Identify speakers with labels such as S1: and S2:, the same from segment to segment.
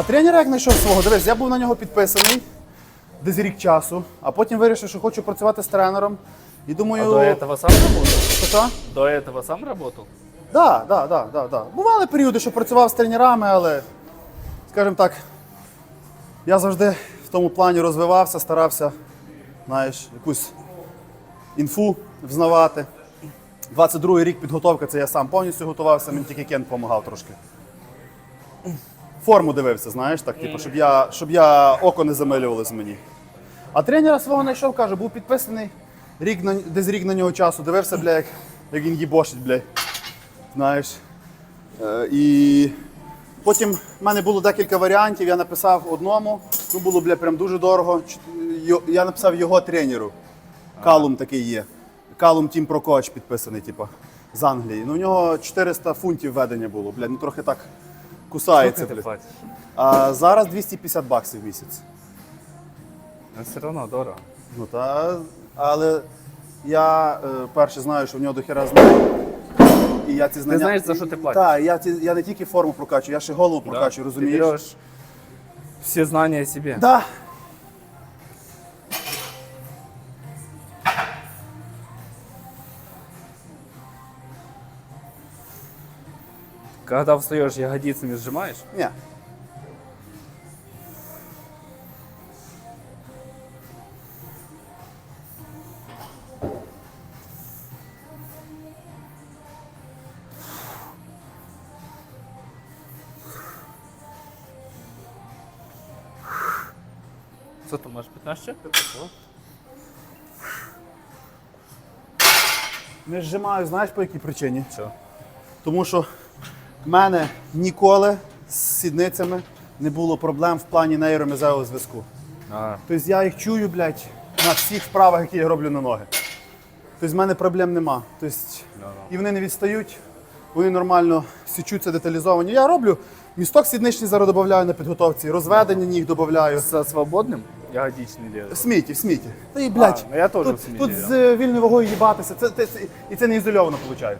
S1: А тренера як знайшов свого? Дивись, я був на нього підписаний десь рік часу, а потім вирішив, що хочу працювати з тренером. І думаю,
S2: А до этого сам работал?
S1: що?
S2: До этого сам работал?
S1: Да, да, да, да, да. Бували періоди, що працював з тренерами, але, скажімо так, я завжди в тому плані розвивався, старався, знаєш, якусь інфу взнавати. 22-й рік підготовка, це я сам повністю готувався, мені тільки Кен допомагав трошки. Форму дивився, знаєш, так, типу, щоб я, щоб я око не замилювалось мені. А тренера свого знайшов, каже, був підписаний рік на, десь рік на нього часу, дивився, бля, як, як він їбошить, бля. Знаєш. Е, і потім в мене було декілька варіантів, я написав одному, ну було, бля, прям дуже дорого. Я написав його тренеру. Калум такий є. Калум Тім Прокоч підписаний, типу, з Англії. Ну, у нього 400 фунтів ведення було, бля, ну трохи так кусається.
S2: Платишь?
S1: А зараз 250 баксів в місяць.
S2: Но все одно дорого.
S1: Ну та, але я е, перше знаю, що в нього дохера знаю. І я ці знання...
S2: знаєш, за що ти платиш?
S1: Так, я, ці, я не тільки форму прокачую, я ще голову прокачую,
S2: Ты
S1: розумієш?
S2: Всі знання собі. себе.
S1: Да.
S2: Когда встаешь, ягодицами сжимаешь?
S1: Ні.
S2: Что ты можешь 15?
S1: Не зжимаю, знаєш по якій причині?
S2: Что?
S1: Тому що в мене ніколи з сідницями не було проблем в плані нейромезевого зв'язку. Тобто я їх чую, блядь, на всіх вправах, які я роблю на ноги. Тобто в мене проблем нема. Тобто, і вони не відстають, вони нормально січуться деталізовані. Я роблю місток сідничний зараз додаю на підготовці, розведення ніг додаю.
S2: со свободным ягодичный делаешь?
S1: В сміті, в сміті. Та і, блядь,
S2: А, ну я теж
S1: тут,
S2: в сміті,
S1: тут з вільною вагою їбатися, це, це, це- і це не ізольовано виходить.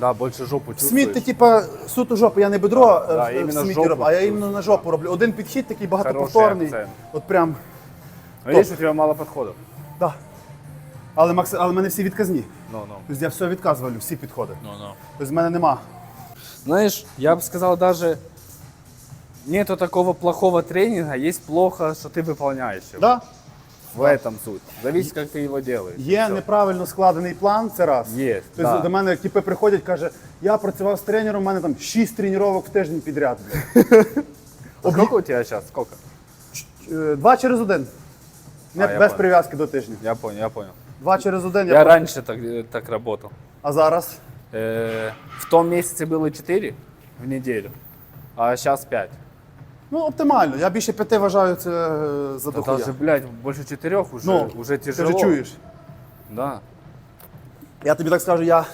S2: Да, больше жопу
S1: Сміт
S2: чувствуешь.
S1: ти, типа, суто жопу, я не бедро е,
S2: Да,
S1: в- в
S2: іменно
S1: сміті
S2: жопу
S1: роблю, а я
S2: чувствую.
S1: іменно на жопу роблю. Один підхід такий
S2: Хороший
S1: багатоповторний.
S2: акцент.
S1: От прям,
S2: Но видишь, у тебя мало подходов.
S1: да. Але, Макс, але в мене всі відказні.
S2: Ну, ну.
S1: Тобто я все відказую, всі підходи.
S2: Ну, ну.
S1: Тобто в мене нема.
S2: Знаешь, я бы сказал даже, нету такого плохого тренинга, есть плохо, что ты выполняешь его.
S1: Да?
S2: В этом суть. Зависит, как ты его делаешь.
S1: Є
S2: Всё.
S1: неправильно складений план, це раз.
S2: Є,
S1: Тобто
S2: да.
S1: до мене типи приходять, каже, я працював з тренером, у мене там 6 тренувань в тиждень підряд. блядь.
S2: А Сколько у тебя сейчас? Сколько?
S1: Е, Два через один. Не,
S2: А, я
S1: без
S2: понял.
S1: прив'язки до тижня.
S2: Я понял, я понял.
S1: Два через один.
S2: Я
S1: Я,
S2: раньше так, э, так работал.
S1: А зараз?
S2: Э, В том месяце было 4 в неделю, а сейчас 5.
S1: Ну, оптимально. Я більше п'яти вважаю це е, за
S2: Это
S1: дохуя.
S2: даже, блядь, больше 4 уже,
S1: Ну,
S2: уже
S1: Ти
S2: тяжело.
S1: ж чуєш.
S2: Да.
S1: Я тобі так скажу, я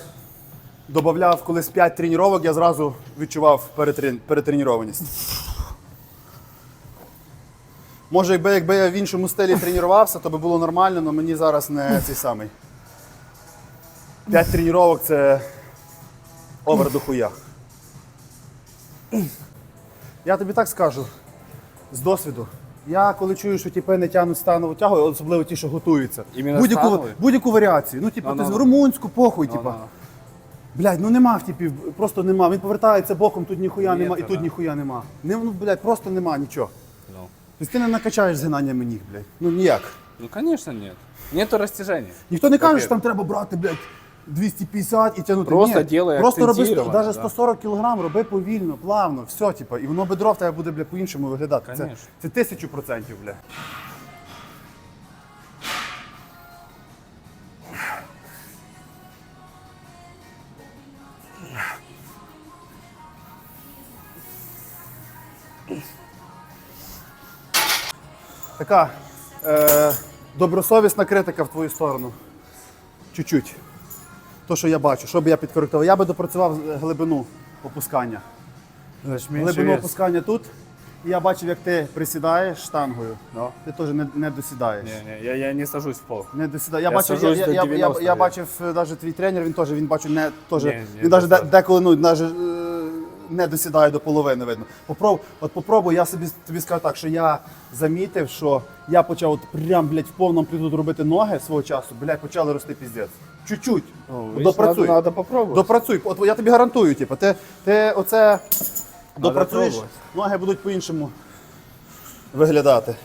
S1: додавав колись 5 тренувань, я зразу відчував перетрен... перетренірованість. Може, якби, якби я в іншому стилі тренувався, то би було нормально, але мені зараз не цей самий. 5 тренувань це овер до хуя. Я тобі так скажу, з досвіду. Я коли чую, що тіпи не тягнуть станову тягу, особливо ті, що готуються. Будь-яку, будь-яку варіацію. Ну, типу,
S2: Ну,
S1: ти
S2: ну,
S1: з
S2: ну.
S1: румунську, похуй,
S2: ну.
S1: Блядь, ну нема в типів, просто нема. Він повертається боком, тут ніхуя
S2: Ні,
S1: нема, і тут ніхуя нема. Не, ну, блядь, просто нема нічого.
S2: Ну.
S1: Тобто ти не накачаєш згинаннями ніг, блядь. Ну ніяк.
S2: ну, конечно, нет. Нету растяжения.
S1: Ніхто не каже, що там треба брати, блядь, 250 і тягнути.
S2: Просто
S1: Ні.
S2: ділай
S1: Просто роби сто-
S2: акцентировано,
S1: навіть
S2: да.
S1: 140 кг, роби повільно, плавно, все, типу, і воно бедро в тебе буде, бля, по-іншому виглядати. Це,
S2: Конечно.
S1: це тисячу процентів, бля. Така е, добросовісна критика в твою сторону. Чуть-чуть. То, що я бачу, що би я підкоректував. Я би допрацював е, глибину опускання. Глибину опускання тут. І я бачив, як ти присідаєш штангою.
S2: Ну.
S1: Ти теж не, не досідаєш.
S2: Ні, ні, я, я не сажусь в пол.
S1: Не досідає. Я,
S2: Я
S1: бачив, я, я, я, я, я бачив навіть твій тренер, він теж він бачив не теж. Він навіть деколи ну, навіть, е, не досідаю до половини видно. Попроб, от попробуй, я собі тобі скажу так, що я замітив, що я почав от прям, блядь, в повному амплітуду робити ноги свого часу, блядь, почали рости піздець. Чуть-чуть.
S2: видиш,
S1: Допрацюй.
S2: надо- надо попробувати.
S1: Допрацюй. От я тобі гарантую, типу, ти, ти оце допрацюєш,
S2: пробувати.
S1: ноги будуть по-іншому виглядати.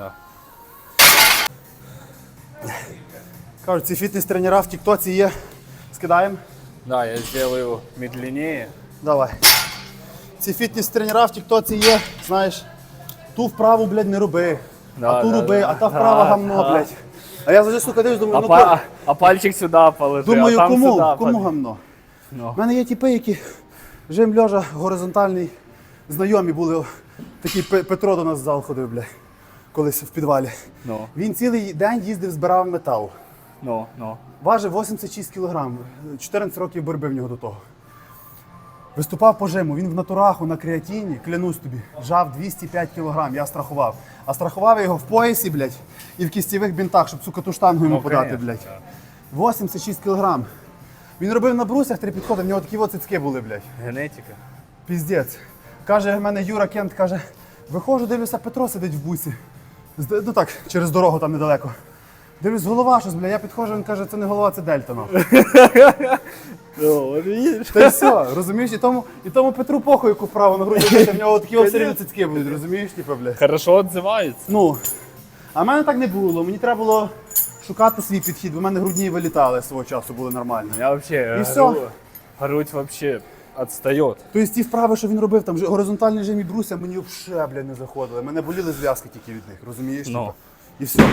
S2: Да.
S1: Кажуть, ці фітнес-тренера в Тіктоці є. Скидаємо.
S2: Да, я сделаю медленнее.
S1: Давай. Ці фітнес-тренера в Тіктоці є, знаєш, ту вправу, блядь, не роби.
S2: Да,
S1: а ту
S2: да,
S1: роби,
S2: да.
S1: а та вправа
S2: Да,
S1: гамно,
S2: да.
S1: блядь. А я завжди сука дивлюсь, думаю,
S2: А,
S1: ну
S2: па-
S1: то-
S2: а пальчик сюда положи,
S1: думаю,
S2: а там
S1: кому?
S2: сюда
S1: кому
S2: положи.
S1: гамно?
S2: Ну.
S1: У мене є тіпи, які жим льожа, горизонтальний, знайомі були. Такий Пе- Петро до нас в зал ходив, блядь, колись в підвалі.
S2: Ну,
S1: Він цілий день їздив, збирав метал.
S2: ну, ну.
S1: Важив 86 кг, 14 років боротьби в нього до того. Виступав по жиму, він в натураху на креатині, клянусь тобі, жав 205 кг, я страхував. А страхував я його в поясі, блядь, і в кістєвих бінтах, щоб сука ту штангу йому
S2: Ну,
S1: подати, блядь. 86 кг. Він робив на брусях три підходи, в нього такі от цицьки були, блядь.
S2: Генетика.
S1: Піздець. Каже, в мене Юра Кент каже, виходжу, дивлюся, Петро сидить в бусі. Ну так, через дорогу там недалеко. Дивлюсь, голова щось, бля, я підходжу, він каже, це не голова, це дельта. Ну. Та й все, розумієш? І тому, і тому Петру похуй, яку вправо на робити, в нього такі от все рівно цицьки будуть, розумієш, типу, бля.
S2: Хорошо отзывается.
S1: Ну, а в мене так не було. Мені треба було шукати свій підхід, бо в мене грудні вилітали свого часу, були нормально.
S2: Вообще
S1: И
S2: гру- грудь вообще отстает.
S1: Тобто ті вправи, що він робив, там же горизонтальний жим і бруся, мені взагалі, бля, не заходили. Мене боліли зв'язки тільки від них, розумієш?
S2: Ну.
S1: типу? І все.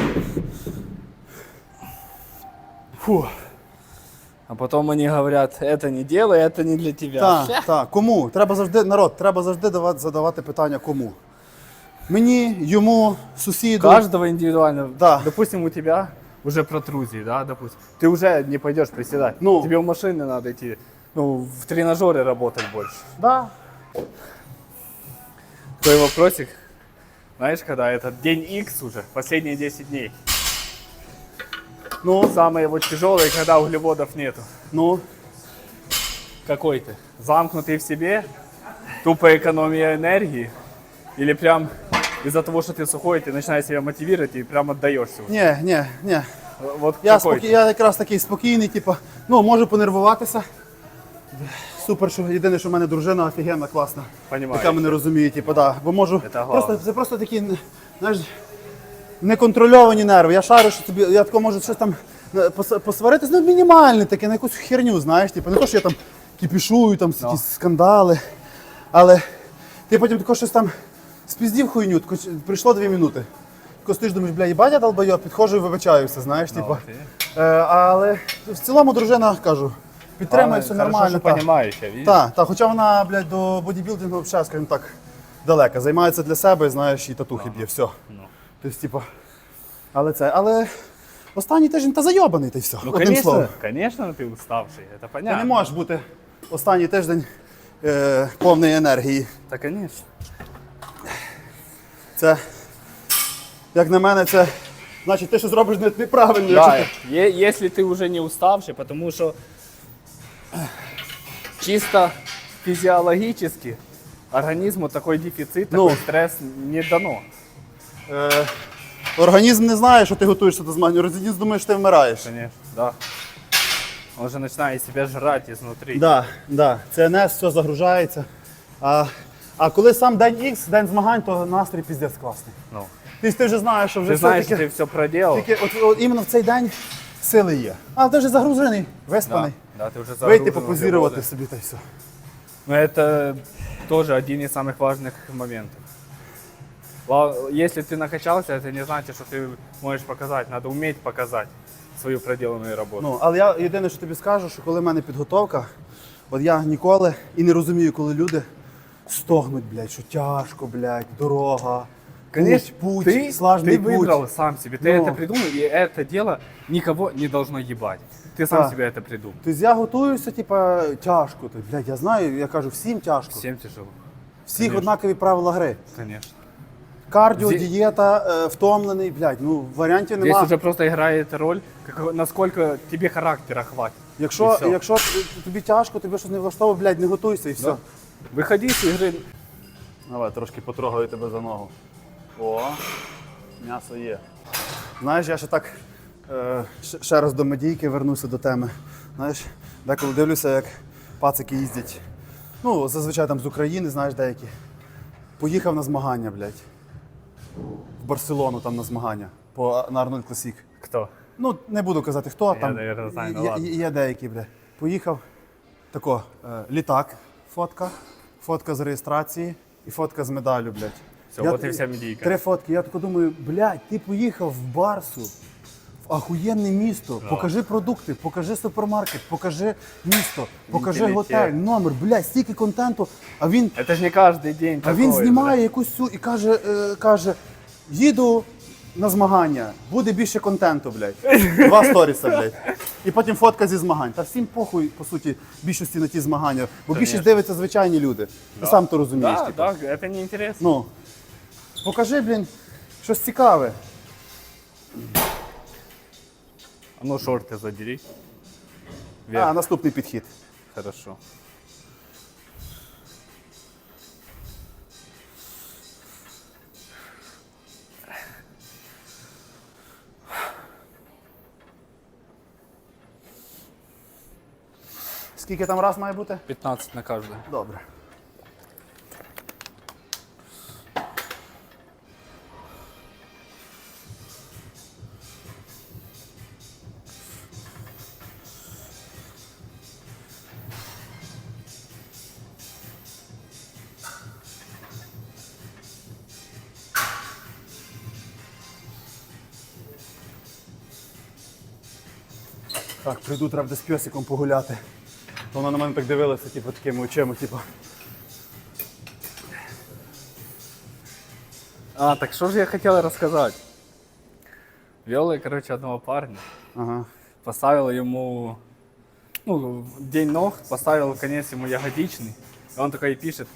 S1: Фу.
S2: А потом они говорят, это не делай, это не для тебя.
S1: Так, так. Кому? Треба завжди, народ, треба завжди давати, задавати питання кому. Мені, йому, сусіду.
S2: Каждого индивидуально.
S1: Да.
S2: Допустим, у тебя уже протрузии, да, допустим. Ты уже не пойдешь приседать.
S1: Ну.
S2: Тебе в машины надо идти, ну, в тренажере работать больше.
S1: Да.
S2: Твой вопросик, знаешь, когда этот день X уже, последние 10 дней.
S1: Ну,
S2: Самые вот тяжелые, когда углеводов нету.
S1: ну.
S2: Какой ты? Замкнутый в себе? Тупая экономия энергии? Или прям из-за того, что ты сухой, ты начинаешь себя мотивировать и прям отдаешься уже?
S1: Ні, ні, ні.
S2: Вот
S1: Я,
S2: какой
S1: спокій,
S2: ты?
S1: я якраз такий спокійний, типу, ну, можу понервуватися. Супер, що єдине, що в мене дружина офігенна, класна.
S2: Понімаю.
S1: Яка мене розуміє, типу, да. Бо можу.
S2: Це
S1: Просто, це просто такі, знаєш, неконтрольовані нерви. Я шарю, що тобі, я тако можу щось там е, пос- посваритись, ну мінімальне таке, на якусь херню, знаєш, типу, не то, що я там кіпішую, там
S2: Ну.
S1: якісь скандали. Але ти потім тако щось там спіздів хуйню, тако, прийшло дві минути. Тако стоїш, думаєш, бля, їбать я долбойоб, підходжу і вибачаюся, знаєш, типу.
S2: ти.
S1: Е, але в цілому дружина, кажу, підтримує
S2: Главное,
S1: все
S2: хорошо,
S1: нормально.
S2: что
S1: та.
S2: понимающая, видишь?
S1: Так, так, хоча вона, блядь, до бодібілдингу взагалі, скажімо так, далека. Займається для себе, знаєш, і татухи б'є, все. Тобто, типу, але це, але останній тиждень та зайобаний ти все.
S2: Ну,
S1: одним
S2: конечно,
S1: словом.
S2: конечно, ты уставший, это
S1: Ти
S2: понятно.
S1: не можеш бути останній тиждень е, повний енергії.
S2: Да, конечно.
S1: Це, як на мене, це значить ти що зробиш не- неправильно.
S2: Да,
S1: якщо ти-
S2: е- если ты уже не уставший, потому что чисто физиологически организму такой дефицит,
S1: Ну.
S2: такой стресс не дано.
S1: Е, організм не знає, що ти готуєшся до змагань, організм думає, що ти вмираєш.
S2: Конечно, да. Он же начинает себя жрать изнутри.
S1: Да, да. ЦНС все загружається. А, а коли сам день X, день змагань, то настрій піздець класний.
S2: Ну.
S1: Ти, ти вже знаєш, що вже
S2: Ты
S1: все
S2: знаешь,
S1: таке,
S2: ты все проделал.
S1: таке от, от іменно в цей день сили є. А ти вже загружений, виспаний.
S2: Да, ты уже
S1: Вийти
S2: загружен,
S1: попозірувати
S2: уже
S1: собі та й все.
S2: Но это тоже один из самых важных моментов. Ла- Если ты накачался, это не значит, что ты можешь показать. Надо уметь показать свою проделанную работу.
S1: Ну, але я єдине, що тобі скажу, що коли в мене підготовка, от я ніколи і не розумію, коли люди стогнуть, блядь, що тяжко, блядь, дорога.
S2: Конечно,
S1: путь, путь,
S2: ты,
S1: слажний
S2: ты
S1: путь.
S2: выбрал сам себе, ты
S1: Ну.
S2: это придумал, и это дело никого не должно ебать. Ты сам
S1: Да.
S2: себе это придумал.
S1: Тобто я готуюся, типа, тяжко. Тобто, блядь, я знаю, я кажу, всім тяжко.
S2: Всем тяжело,
S1: Всіх
S2: конечно.
S1: однакові правила гри.
S2: конечно.
S1: Кардіо,
S2: Зі-
S1: дієта, е, втомлений, блядь, ну варіантів
S2: Здесь
S1: нема.
S2: уже просто играет роль, как- насколько тебе характера хватит. І
S1: Якщо,
S2: все.
S1: якщо т- тобі тяжко, тобі щось не влаштовує, блядь, не готуйся і все.
S2: Да. Выходи с игры.
S1: Давай, трошки потрогаю тебе за ногу. О, м'ясо є. Знаєш, я ще так е, ще- раз до медійки вернуся до теми. Знаєш, деколи дивлюся, як пацики їздять. Ну, зазвичай там з України, знаєш, деякі. Поїхав на змагання, блядь. В Барселону там на змагання по на Арнольд Класік.
S2: Кто?
S1: Ну, не буду казати, хто там.
S2: наверно, знаю, ну
S1: є,
S2: ладно.
S1: є, деякі, бля. Поїхав. Тако, е, літак, фотка, фотка з реєстрації і фотка з медаллю, блядь.
S2: Все, от і вся медійка.
S1: Три фотки. Я тако думаю, блядь, ти поїхав в Барсу, в ахуєнне місто, покажи продукти, покажи супермаркет, покажи місто, покажи
S2: Інтелігент.
S1: готель, номер, блядь, стільки контенту, а він
S2: Это ж не каждый день
S1: а він
S2: такое,
S1: знімає якусь цю і каже, е, каже: їду на змагання, буде більше контенту, блядь. Два сторіса, блядь. І потім фотка зі змагань. Та всім похуй, по суті, більшості на ті змагання. Бо більшість
S2: Конечно.
S1: дивиться звичайні люди. Ти сам то розумієш.
S2: Да,
S1: типу.
S2: да, это неинтересно.
S1: Ну. Покажи, блін, щось цікаве.
S2: А ну шорты задери.
S1: А, наступний підхід.
S2: Хорошо.
S1: Скільки там раз має бути?
S2: 15 на каждую.
S1: Добре. Так, прийду, треба з пьосиком погуляти. То вона на мене так дивилася, типу, такими очима, типу.
S2: А, так что же я хотел рассказать? Вел я, короче, одного парня.
S1: Ага.
S2: Поставил ему, ну, день ног, поставил конец ему ягодичный. И он такой пишет,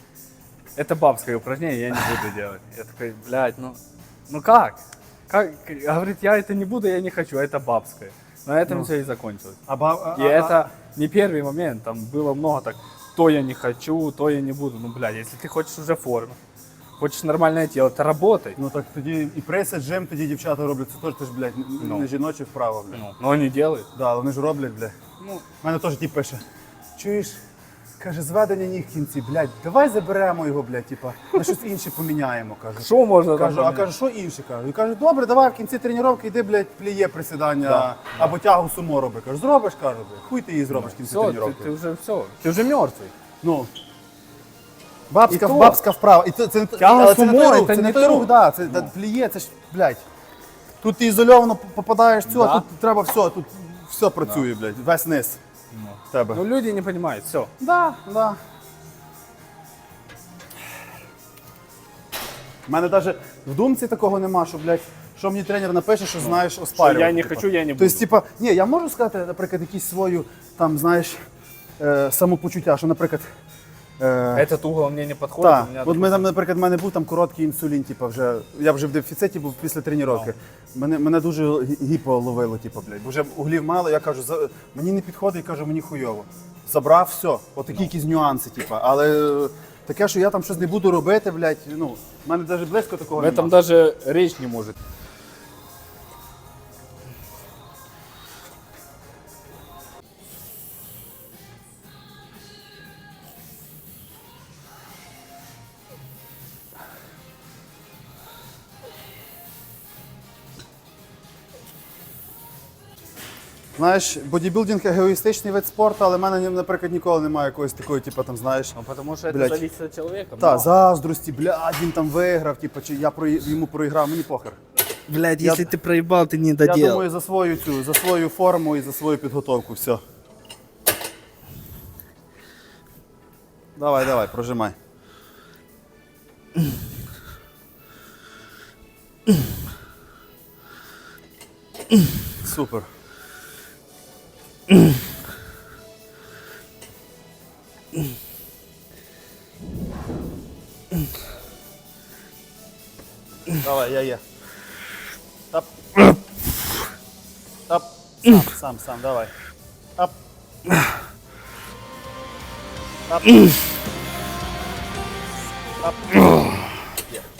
S2: это бабское упражнение, я не буду делать. Я такой, блядь, ну, ну как? как? Говорит, я это не буду, я не хочу, это бабское. На этом все и закончилось.
S1: А, ба- а-
S2: И
S1: а-
S2: это не первый момент, там было много так, то я не хочу, то я не буду. Ну, блядь, если ты хочешь уже форму, хочешь нормальное тело, то работай.
S1: Ну так тоді і преса, джим тоді дівчата роблять. Це теж, теж блядь, н-
S2: Ну.
S1: не жіноче вправо, блядь.
S2: Ну, но они делают.
S1: Да, але вони ж роблять, блядь.
S2: Ну,
S1: У мене теж тип пише. Чуєш? Каже, зведення ніг в кінці, блядь, давай заберемо його, блядь, типа, на щось інше поміняємо, каже.
S2: что можно там
S1: Кажу, а
S2: поменять?
S1: каже, що інше? Кажу. І каже, добре, давай в кінці тренування йди, блядь, пліє присідання
S2: Да.
S1: або тягу сумо роби. Кажу, зробиш, кажу, блядь, хуй ти її зробиш в кінці
S2: Все, ты,
S1: тренування.
S2: ты уже все, ты уже мертвый.
S1: Ну. Бабська,
S2: І то.
S1: бабська вправа. І це, це, це,
S2: Тяга
S1: але це не
S2: сумо,
S1: той рух,
S2: це
S1: це
S2: не
S1: не той
S2: то.
S1: рух, да, це да, пліє, це ж, блядь. Тут ти ізольовано попадаєш в цю,
S2: Да.
S1: а тут треба все, тут все працює, блядь, весь низ. в Тебе.
S2: Ну, люди не розуміють, все.
S1: Да, да. У мене навіть в думці такого нема, що, блядь, що мені тренер напише, що знаєш, оспарювати.
S2: Ну, я не
S1: типа.
S2: хочу, я не
S1: Тобто, типа, ні, я можу сказати, наприклад, якісь свою, там, знаєш, е, самопочуття, що, наприклад. Е,
S2: Этот угол мне не подходит.
S1: так,
S2: у меня
S1: от ми там, наприклад, в мене був там короткий інсулін, типу, вже, я вже в дефіциті був після тренування. Мене, мене дуже гі- гіпо ловило, типу, блядь. Бо вже углів мало, я кажу, за, мені не підходить, кажу, мені хуйово. Забрав, все. Отакі якісь нюанси, типу. Але е, таке, що я там щось не буду робити, блядь, ну, в мене навіть близько такого
S2: В этом
S1: немає.
S2: даже речь не может.
S1: Знаєш, бодібілдинг егоїстичний вид спорту, але в мене, наприклад, ніколи немає якоїсь такої, типу, там, знаєш.
S2: Ну, потому что это
S1: Блядь.
S2: зависит от человека.
S1: Та,
S2: но-
S1: заздрості, блядь, він там виграв, типу, чи я прої- йому проіграв, мені похер.
S3: Блядь,
S1: Я-
S3: если ты проебал, ты не
S1: Я
S3: доделал.
S1: думаю за свою цю, за свою форму і за свою підготовку. Все. Давай, давай, прожимай. Супер. Давай, я є. Тап. Тап. Сам, сам, сам, давай. Тап. Тап. Тап.